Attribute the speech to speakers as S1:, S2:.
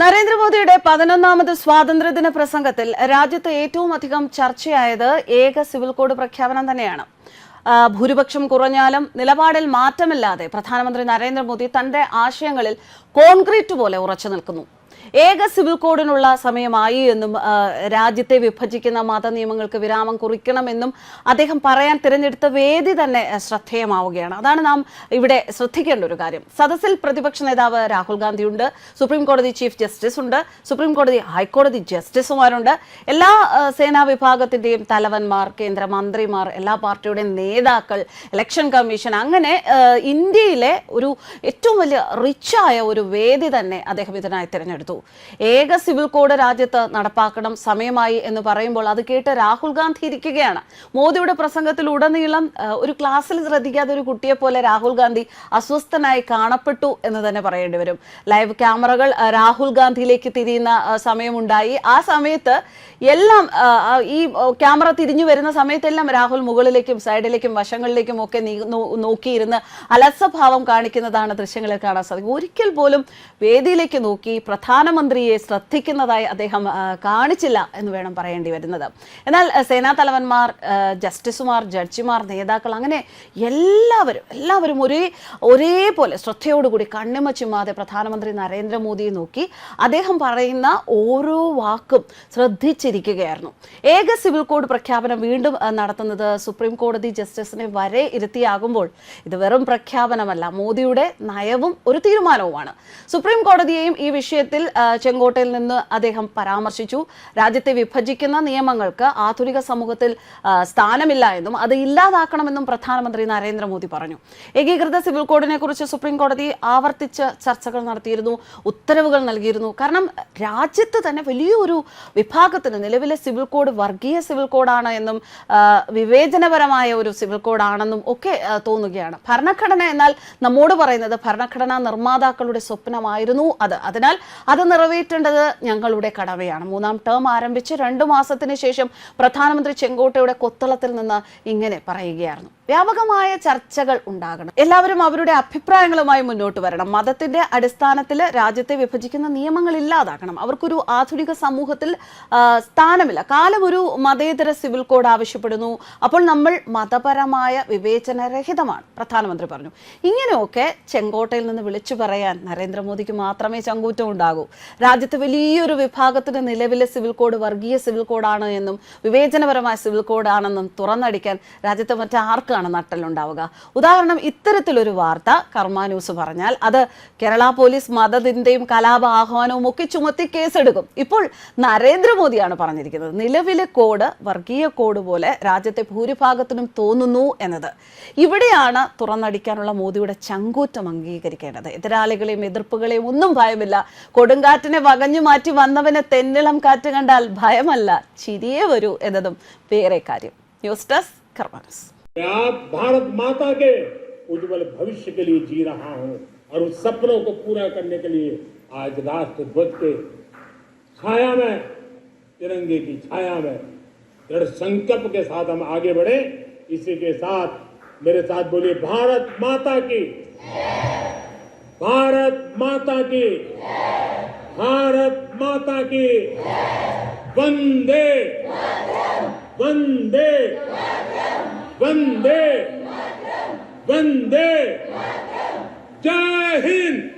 S1: നരേന്ദ്രമോദിയുടെ പതിനൊന്നാമത് സ്വാതന്ത്ര്യദിന പ്രസംഗത്തിൽ രാജ്യത്ത് ഏറ്റവും അധികം ചർച്ചയായത് ഏക സിവിൽ കോഡ് പ്രഖ്യാപനം തന്നെയാണ്. ഭൂരിപക്ഷം കുറഞ്ഞാലും നിലപാടിൽ മാറ്റമില്ലാതെ പ്രധാനമന്ത്രി നരേന്ദ്രമോദി തന്റെ ആശയങ്ങളിൽ കോൺക്രീറ്റ് പോലെ ഉറച്ചു നിൽക്കുന്നു. ഏക സിവിൽ കോഡിനുള്ള സമയമായി എന്നും രാജ്യത്തെ വിഭജിക്കുന്ന മതനിയമങ്ങൾക്ക് വിരാമം കുറിക്കണമെന്നും അദ്ദേഹം പറയാൻ തിരഞ്ഞെടുത്ത വേദി തന്നെ ശ്രദ്ധേയമാവുകയാണ്. അതാണ് നാം ഇവിടെ ശ്രദ്ധിക്കേണ്ട ഒരു കാര്യം. സദസ്സിൽ പ്രതിപക്ഷ നേതാവ് രാഹുൽ ഗാന്ധിയുണ്ട്. സുപ്രീം കോടതി ചീഫ് ജസ്റ്റിസ് ഉണ്ട്. സുപ്രീം കോടതി ഹൈക്കോടതി ജസ്റ്റിസുമാരുണ്ട്. എല്ലാ സേനാ വിഭാഗത്തിന്റെയും തലവന്മാർ കേന്ദ്രമന്ത്രിമാർ എല്ലാ പാർട്ടിയുടെയും നേതാക്കൾ ഇലക്ഷൻ കമ്മീഷൻ അങ്ങനെ ഇന്ത്യയിലെ ഒരു ഏറ്റവും വലിയ റിച്ചായ ഒരു വേദി തന്നെ അദ്ദേഹം ഇതിനായി തിരഞ്ഞെടുത്തു. ഏക സിവിൽ കോഡ് രാജ്യത്ത് നടപ്പാക്കണം സമയമായി എന്ന് പറയുമ്പോൾ അത് കേട്ട് രാഹുൽ ഗാന്ധി ഇരിക്കുകയാണ്. മോദിയുടെ പ്രസംഗത്തിൽ ഉടനീളം ഒരു ക്ലാസ്സിൽ ശ്രദ്ധിക്കാത്ത ഒരു കുട്ടിയെ പോലെ രാഹുൽ ഗാന്ധി അസ്വസ്ഥനായി കാണപ്പെട്ടു എന്ന് തന്നെ പറയേണ്ടി വരും. ലൈവ് ക്യാമറകൾ രാഹുൽ ഗാന്ധിയിലേക്ക് തിരിയുന്ന സമയമുണ്ടായി. ആ സമയത്ത് എല്ലാം ഈ ക്യാമറ തിരിഞ്ഞു വരുന്ന സമയത്തെല്ലാം രാഹുൽ മുകളിലേക്കും സൈഡിലേക്കും വശങ്ങളിലേക്കും ഒക്കെ നോക്കിയിരുന്ന് അലസഭാവം കാണിക്കുന്നതാണ് ദൃശ്യങ്ങളിൽ കാണാൻ സാധിക്കും. ഒരിക്കൽ പോലും വേദിയിലേക്ക് നോക്കി പ്രധാനമന്ത്രിയെ ശ്രദ്ധിക്കുന്നതായി അദ്ദേഹം കാണിച്ചില്ല എന്ന് വേണം പറയേണ്ടി വരുന്നത്. എന്നാൽ സേനാ തലവന്മാർ ജസ്റ്റിസുമാർ ജഡ്ജിമാർ നേതാക്കൾ അങ്ങനെ എല്ലാവരും എല്ലാവരും ഒരേ ഒരേപോലെ ശ്രദ്ധയോടുകൂടി കണ്ണിമ പ്രധാനമന്ത്രി നരേന്ദ്രമോദിയെ നോക്കി അദ്ദേഹം പറയുന്ന ഓരോ വാക്കും ശ്രദ്ധിച്ചിരിക്കുകയായിരുന്നു. ഏക സിവിൽ കോഡ് പ്രഖ്യാപനം വീണ്ടും നടത്തുന്നത് സുപ്രീം കോടതി ജസ്റ്റിസിനെ വരെ ഇരുത്തിയാകുമ്പോൾ ഇത് വെറും പ്രഖ്യാപനമല്ല മോദിയുടെ നയവും ഒരു തീരുമാനവുമാണ്. സുപ്രീം കോടതിയെയും ഈ വിഷയത്തിൽ ചെങ്കോട്ടയിൽ നിന്ന് അദ്ദേഹം പരാമർശിച്ചു. രാജ്യത്തെ വിഭജിക്കുന്ന നിയമങ്ങൾക്ക് ആധുനിക സമൂഹത്തിൽ സ്ഥാനമില്ല എന്നും അത് ഇല്ലാതാക്കണമെന്നും പ്രധാനമന്ത്രി നരേന്ദ്രമോദി പറഞ്ഞു. ഏകീകൃത സിവിൽ കോഡിനെ കുറിച്ച് സുപ്രീം കോടതി ആവർത്തിച്ച് ചർച്ചകൾ നടത്തിയിരുന്നു ഉത്തരവുകൾ നൽകിയിരുന്നു. കാരണം രാജ്യത്ത് തന്നെ വലിയൊരു വിഭാഗത്തിന് നിലവിലെ സിവിൽ കോഡ് വർഗീയ സിവിൽ കോഡാണ് എന്നും വിവേചനപരമായ ഒരു സിവിൽ കോഡാണെന്നും ഒക്കെ തോന്നുകയാണ്. ഭരണഘടന എന്നാൽ നമ്മോട് പറയുന്നത് ഭരണഘടനാ നിർമ്മാതാക്കളുടെ സ്വപ്നമായിരുന്നു അത്. അതിനാൽ അത് നിറവേറ്റേണ്ടത് ഞങ്ങളുടെ കടമയാണ്. മൂന്നാം ടേം ആരംഭിച്ച് രണ്ടു മാസത്തിന് ശേഷം പ്രധാനമന്ത്രി ചെങ്കോട്ടയുടെ കൊത്തളത്തിൽ നിന്ന് ഇങ്ങനെ പറയുകയായിരുന്നു. വ്യാപകമായ ചർച്ചകൾ ഉണ്ടാകണം. എല്ലാവരും അവരുടെ അഭിപ്രായങ്ങളുമായി മുന്നോട്ട് വരണം. മതത്തിന്റെ അടിസ്ഥാനത്തിൽ രാജ്യത്തെ വിഭജിക്കുന്ന നിയമങ്ങൾ ഇല്ലാതാക്കണം. അവർക്കൊരു ആധുനിക സമൂഹത്തിൽ സ്ഥാനമില്ല. കാലം ഒരു മതേതര സിവിൽ കോഡ് ആവശ്യപ്പെടുന്നു. അപ്പോൾ നമ്മൾ മതപരമായ വിവേചനരഹിതമാണ്. പ്രധാനമന്ത്രി പറഞ്ഞു. ഇങ്ങനെയൊക്കെ ചെങ്കോട്ടയിൽ നിന്ന് വിളിച്ചു പറയാൻ നരേന്ദ്രമോദിക്ക് മാത്രമേ ചങ്കൂറ്റം ഉണ്ടാകൂ. രാജ്യത്ത് വലിയൊരു വിഭാഗത്തിന് നിലവിലെ സിവിൽ കോഡ് വർഗീയ സിവിൽ കോഡാണ് എന്നും വിവേചനപരമായ സിവിൽ കോഡാണെന്നും തുറന്നടിക്കാൻ രാജ്യത്തെ മറ്റാർക്കാണ് നട്ടലുണ്ടാവുക ഉദാഹരണം ഇത്തരത്തിലൊരു വാർത്ത കർമ്മ ന്യൂസ് പറഞ്ഞാൽ അത് കേരള പോലീസ് മതത്തിന്റെയും കലാപ ആഹ്വാനവും ഒക്കെ ചുമത്തി കേസെടുക്കും. ഇപ്പോൾ നരേന്ദ്രമോദിയാണ് പറഞ്ഞിരിക്കുന്നത്. നിലവിലെ കോഡ് വർഗീയ കോഡ് പോലെ രാജ്യത്തെ ഭൂരിഭാഗത്തിനും തോന്നുന്നു എന്നത്. ഇവിടെയാണ് തുറന്നടിക്കാനുള്ള മോദിയുടെ ചങ്കൂറ്റം അംഗീകരിക്കേണ്ടത്. എതിരാളികളെയും എതിർപ്പുകളെയും ഒന്നും ഭയമില്ല. കൊടുങ്കാറ്റിനെ വകഞ്ഞു മാറ്റി വന്നവനെ തെന്നിളം കാറ്റ് കണ്ടാൽ ഭയമല്ല. ചിരിയേ വരൂ എന്നതും വേറെ കാര്യം. ന്യൂസ് ഡെസ്ക് കർമാനസ്
S2: मैं आप भारत माता के उज्जवल भविष्य के लिए जी रहा हूँ और उस सपनों को पूरा करने के लिए आज राष्ट्र ध्वज के छाया में, तिरंगे की छाया में, दृढ़ संकल्प के साथ हम आगे बढ़े। इसी के साथ मेरे साथ बोलिए, भारत माता की। भारत माता की। भारत माता की। वंदे। वंदे। वंदे। वंदे। जय हिंद।